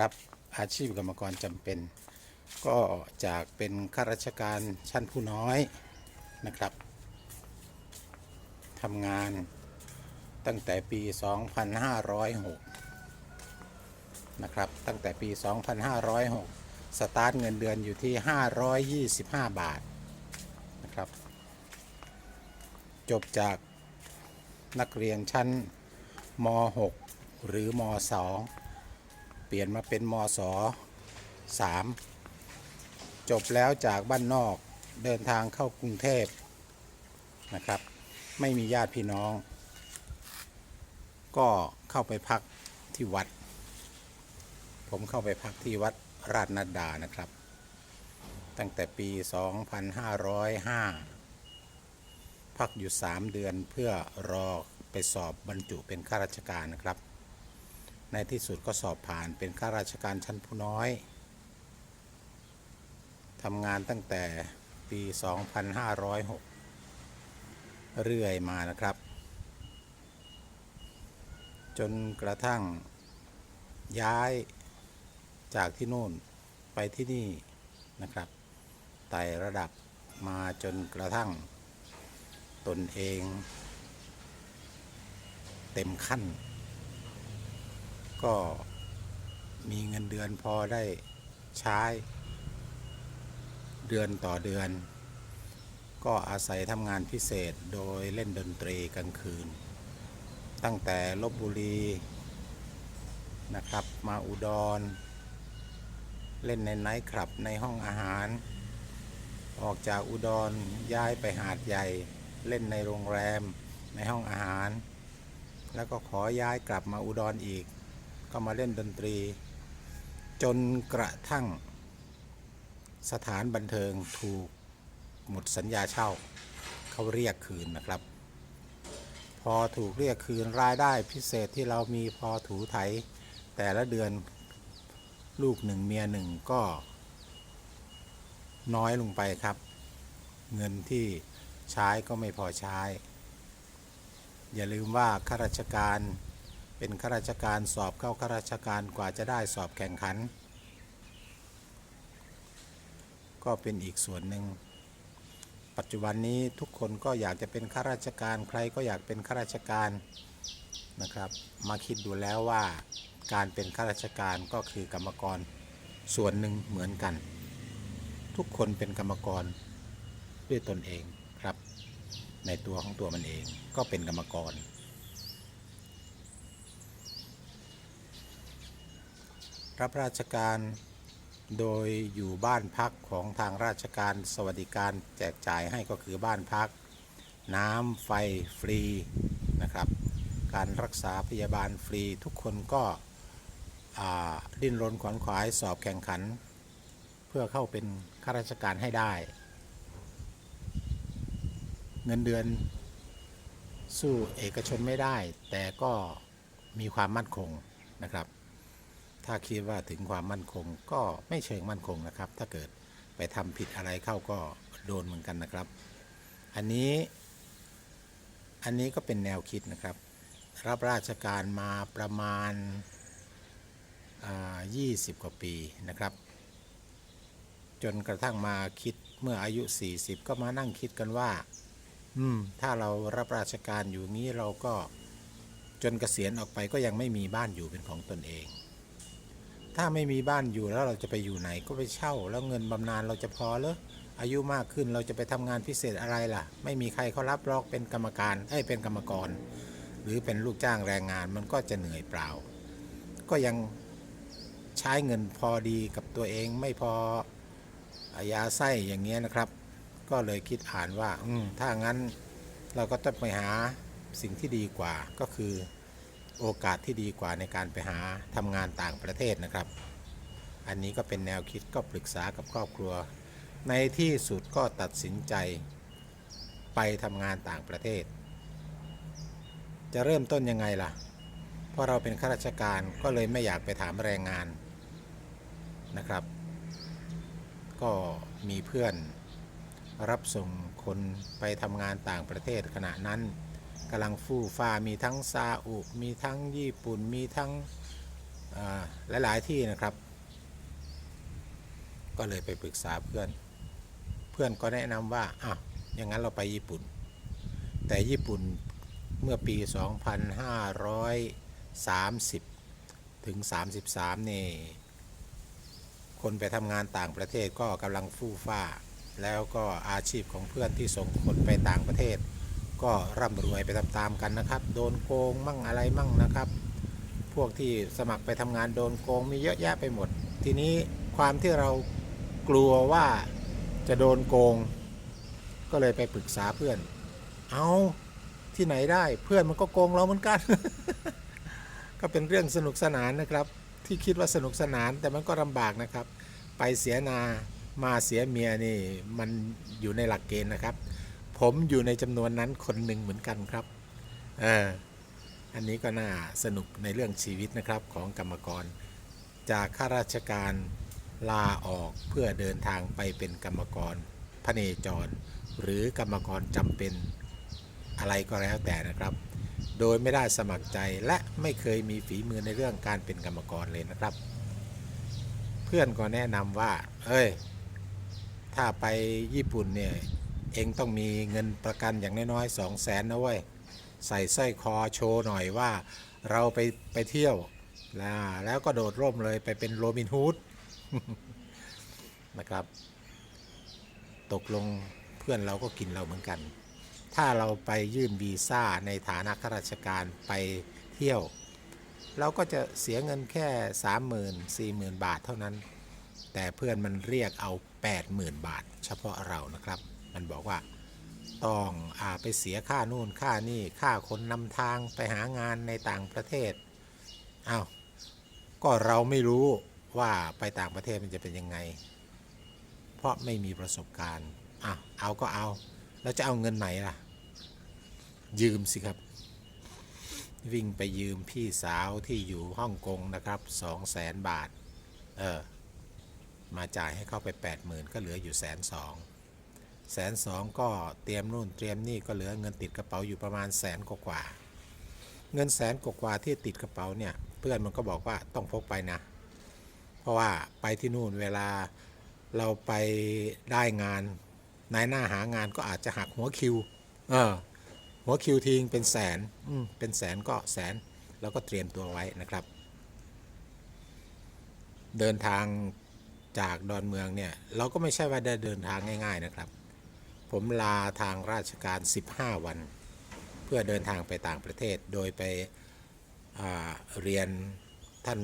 ครับ อาชีพกรรมกรจำเป็น ก็จากเป็นข้าราชการชั้นผู้น้อยนะครับทำงานตั้งแต่ปี 2506 นะครับ ตั้งแต่ปี 2506 สตาร์ทเงินเดือนอยู่ที่ 525 บาทนะครับ จบจากนักเรียนชั้นม .6 หรือม .2 ลี่ยนมาเป็นมศ3จบแล้วจากบ้านนอกเดินทางเข้ากรุงเทพนะครับ ไม่มีญาติพี่น้อง ก็เข้าไปพักที่วัด ผมเข้าไปพักที่วัดราชนัดดานะครับ ตั้งแต่ปี 2505 พักอยู่ 3 เดือนเพื่อรอไปสอบบรรจุเป็นข้าราชการนะครับ ในที่สุดก็สอบผ่านเป็นข้าราชการชั้นผู้น้อยทำงานตั้งแต่ปี 2506 เรื่อยมานะครับ จนกระทั่งย้ายจากที่นู่นไปที่นี่นะครับไต่ระดับมาจนกระทั่งตนเอง เต็มขั้น ก็มีเงินเดือนพอได้ใช้ เดือนต่อเดือน ก็อาศัยทำงานพิเศษโดยเล่นดนตรีกลางคืน ตั้งแต่ลบบุรีนะครับ มาอุดร เล่นในไนท์คลับในห้องอาหาร ออกจากอุดรย้ายไปหาดใหญ่ เล่นในโรงแรมในห้องอาหาร แล้วก็ขอย้ายกลับมาอุดรอีก ก็มาเล่นดนตรี จนกระทั่ง สถานบันเทิงถูกหมดสัญญาเช่า เขาเรียกคืนนะครับ พอถูกเรียกคืนรายได้พิเศษที่เรามีพอถูไถ แต่ละเดือนลูกหนึ่งเมียหนึ่งก็ น้อยลงไปครับ เงินที่ใช้ก็ไม่พอใช้ อย่าลืมว่าข้าราชการ เป็นข้าราชการสอบเข้าข้าราชการกว่าจะได้สอบแข่งขัน ก็เป็นอีกส่วนหนึ่ง ปัจจุบันนี้ทุกคนก็อยากจะเป็นข้าราชการใครก็อยากเป็นข้าราชการนะครับ มาคิดดูแล้วว่าการเป็นข้าราชการก็คือกรรมกรส่วนหนึ่งเหมือนกัน ทุกคนเป็นกรรมกรด้วยตนเองครับ ในตัวของตัวมันเองก็เป็นกรรมกร รับราชการโดยอยู่บ้านพักของทางราชการสวัสดิการแจกจ่ายให้ก็คือบ้านพัก น้ำไฟฟรีนะครับ การรักษาพยาบาลฟรีทุกคนก็ดิ้นรนขวนขวายสอบแข่งขัน เพื่อเข้าเป็นข้าราชการให้ได้ เงินเดือนสู้เอกชนไม่ได้ แต่ก็มีความมั่นคงนะครับ ถ้าคิดว่าถึงความมั่นคงก็ไม่เชิงมั่นคงนะครับ ถ้าเกิดไปทำผิดอะไรเข้าก็โดนเหมือนกันนะครับ อันนี้ อันนี้ก็เป็นแนวคิดนะครับ รับราชการมาประมาณอ่า20 กว่าปีนะครับ จนกระทั่งมาคิดเมื่ออายุ 40 ก็มานั่งคิดกันว่า อืม ถ้าเรารับราชการอยู่นี้เราก็จนเกษียณออกไปก็ยังไม่มีบ้านอยู่เป็นของตนเอง ถ้าไม่มีบ้านอยู่แล้วเราจะไปอยู่ไหนก็ไปเช่า แล้วเงินบำนาญเราจะพอเหรออายุมากขึ้นเราจะไปทำงานพิเศษอะไรล่ะ ไม่มีใครเขารับรอกเป็นกรรมการเอ้เป็นกรรมกร หรือเป็นลูกจ้างแรงงานมันก็จะเหนื่อยเปล่า ก็ยังใช้เงินพอดีกับตัวเองไม่พออายาไส้อย่างเงี้ยนะครับ ก็เลยคิดอ่านว่าถ้างั้นเราก็ต้องไปหาสิ่งที่ดีกว่าก็คือ โอกาสที่ดีกว่าในการไปหาทำงานต่างประเทศนะครับ อันนี้ก็เป็นแนวคิดก็ปรึกษากับครอบครัว ในที่สุดก็ตัดสินใจไปทำงานต่างประเทศ จะเริ่มต้นยังไงล่ะ เพราะเราเป็นข้าราชการก็เลยไม่อยากไปถามแรงงานนะครับ ก็มีเพื่อนรับส่งคนไปทำงานต่างประเทศขณะนั้น กำลังฟู่ฟ้ามีทั้งซาอุมีทั้งญี่ปุ่นมีทั้งอ่าหลาย ๆ ที่นะครับ ก็เลยไปปรึกษาเพื่อน เพื่อนก็แนะนำว่าอะอย่างนั้นเราไปญี่ปุ่น แต่ญี่ปุ่นเมื่อปี 2530 ถึง 33 นี่ คนไปทำงานต่างประเทศก็กำลังฟู่ฟ้า แล้วก็อาชีพของเพื่อนที่ส่งคนไปต่างประเทศ ก็ร่ำรวยไปตามๆกันนะครับ โดนโกงมั่งอะไรมั่งนะครับ พวกที่สมัครไปทำงานโดนโกงมีเยอะแยะไปหมด ทีนี้ความที่เรากลัวว่าจะโดนโกง ก็เลยไปปรึกษาเพื่อน เอาที่ไหนได้เพื่อนมันก็โกงเราเหมือนกัน ก็เป็นเรื่องสนุกสนานนะครับ ที่คิดว่าสนุกสนานแต่มันก็ลำบากนะครับ ไปเสียนามาเสียเมียนี่มันอยู่ในหลักเกณฑ์นะครับ ผมอยู่ในจำนวนนั้นคนหนึ่งเหมือนกันครับเอออันนี้ก็น่าสนุกในเรื่องชีวิตนะครับของกรรมกร จากข้าราชการลาออกเพื่อเดินทางไปเป็นกรรมกรพเนจร หรือกรรมกรจำเป็นอะไรก็แล้วแต่นะครับ โดยไม่ได้สมัครใจและไม่เคยมีฝีมือในเรื่องการเป็นกรรมกรเลยนะครับ เพื่อนก็แนะนำว่า เอ้ย ถ้าไปญี่ปุ่นเนี่ย เองต้องมีเงินประกันอย่างน้อยๆสองแสนนะเว้ยใส่สร้อยคอโชว์หน่อยว่าเราไปไปเที่ยวนะแล้วก็โดดร่มเลยไปเป็นโรบินฮูดนะครับ ตกลงเพื่อนเราก็กินเราเหมือนกัน ถ้าเราไปยื่นวีซ่าในฐานะข้าราชการไปเที่ยว เราก็จะเสียเงินแค่ 30,000 40,000 บาทเท่านั้น แต่เพื่อนมันเรียกเอา 80,000 บาท เฉพาะเรานะครับ มันบอกว่าต้องอาไปเสียค่านู่นค่านี่ค่าคนนำทางไปหางานในต่างประเทศอา้าวก็เราไม่รู้ว่าไปต่างประเทศมันจะเป็นยังไง เพราะไม่มีประสบการณ์อะเอาก็เอา แล้วจะเอาเงินไหนล่ะ ยืมสิครับ วิ่งไปยืมพี่สาวที่อยู่ฮ่องกงนะครับสองแสนบาท เออ มาจ่ายให้เข้าไป80,000ก็เหลืออยู่แสนสอง แสนสองก็เตรียมนู่นเตรียมนี่ก็เหลือเงินติดกระเป๋าอยู่ประมาณแสนกว่า เงินแสนกว่าที่ติดกระเป๋าเนี่ยเพื่อนมันก็บอกว่าต้องพกไปนะ เพราะว่าไปที่นู่นเวลาเราไปได้งานนายหน้าหางานก็อาจจะหักหัวคิว เออ หัวคิวทิ้งเป็นแสนอืเป็นแสนก็แสนแล้วก็เตรียมตัวไว้นะครับ เดินทางจากดอนเมืองเนี่ย เราก็ไม่ใช่ว่าได้เดินทางง่าย ๆนะครับ ผมลาทางราชการ 15 วัน เพื่อเดินทางไปต่างประเทศ โดยไปเรียนท่าน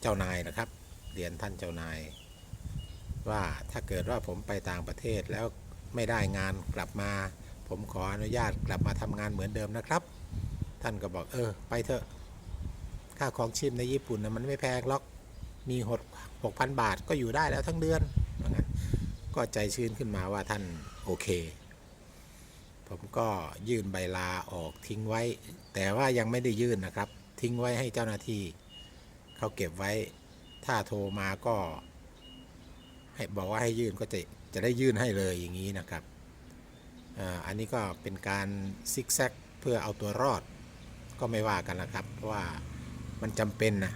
เจ้านายนะครับ เรียนท่านเจ้านาย ว่าถ้าเกิดว่าผมไปต่างประเทศแล้วไม่ได้งานกลับมา ผมขออนุญาตกลับมาทำงานเหมือนเดิมนะครับ ท่านก็บอกเออ ไปเถอะค่าของชีพในญี่ปุ่นนะมันไม่แพงหรอกมีหดหกพันบาทก็อยู่ได้แล้วทั้งเดือน ก็ใจชื้นขึ้นมาว่าท่านโอเค ผมก็ยื่นใบลาออกทิ้งไว้ แต่ว่ายังไม่ได้ยื่นนะครับ ทิ้งไว้ให้เจ้าหน้าที่เขาเก็บไว้ ถ้าโทรมาก็ ให้บอกว่าให้ยื่นก็จะจะได้ยื่นให้เลยอย่างนี้นะครับอ่าอันนี้ก็เป็นการซิกแซกเพื่อเอาตัวรอด ก็ไม่ว่ากันนะครับ เพราะว่ามันจำเป็นนะ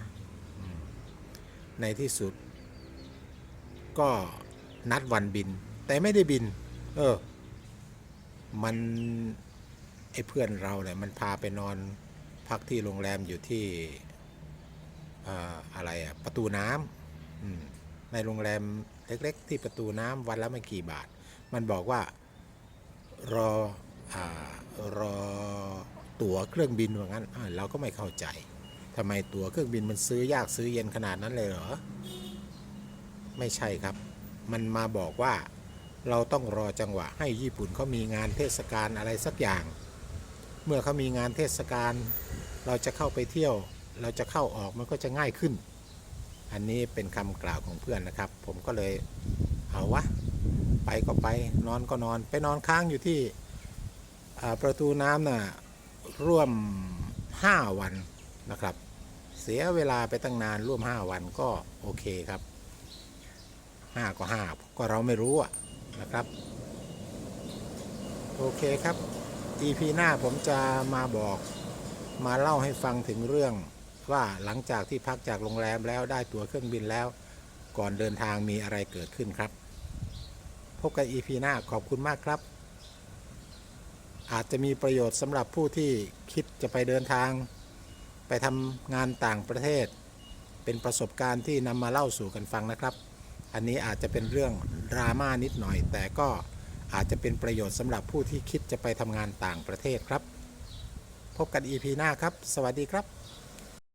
ในที่สุดก็ นัดวันบิน แต่ไม่ได้บิน เออ มันไอ้เพื่อนเราเนี่ยมันพาไปนอนพักที่โรงแรมอยู่ที่อ่าอะไรอะประตูน้ำอืมในโรงแรมเล็ก ๆ ที่ประตูน้ำวันละไม่กี่บาท มันบอกว่ารออารอตั๋วเครื่องบินว่างั้นอ่าเราก็ไม่เข้าใจทำไมตั๋วเครื่องบินมันซื้อยากซื้อเย็นขนาดนั้นเลยเหรอ ไม่ใช่ครับ มันมาบอกว่า เราต้องรอจังหวะให้ญี่ปุ่นเขามีงานเทศกาลอะไรสักอย่าง เมื่อเขามีงานเทศกาลเราจะเข้าไปเที่ยว เราจะเข้าออกมันก็จะง่ายขึ้น อันนี้เป็นคำกล่าวของเพื่อนนะครับ ผมก็เลยเอาวะไปก็ไปนอนก็นอนไปนอนค้างอยู่ที่ประตูน้ำน่ะร่วม 5 วันนะครับ เสียเวลาไปตั้งนานร่วม 5 วันก็โอเคครับ 5ก็5ก็เราไม่รู้อะนะครับ โอเคครับ EP หน้าผมจะมาบอกมาเล่าให้ฟังถึงเรื่องว่าหลังจากที่พักจากโรงแรมแล้วได้ตั๋วเครื่องบินแล้ว ก่อนเดินทางมีอะไรเกิดขึ้นครับ พบกัน EP หน้าขอบคุณมากครับ อาจจะมีประโยชน์สำหรับผู้ที่คิดจะไปเดินทาง ไปทำงานต่างประเทศ เป็นประสบการณ์ที่นำมาเล่าสู่กันฟังนะครับ อันนี้อาจจะเป็นเรื่องดราม่านิดหน่อย แต่ก็อาจจะเป็นประโยชน์สำหรับผู้ที่คิดจะไปทำงานต่างประเทศครับ พบกัน EP หน้าครับ สวัสดีครับ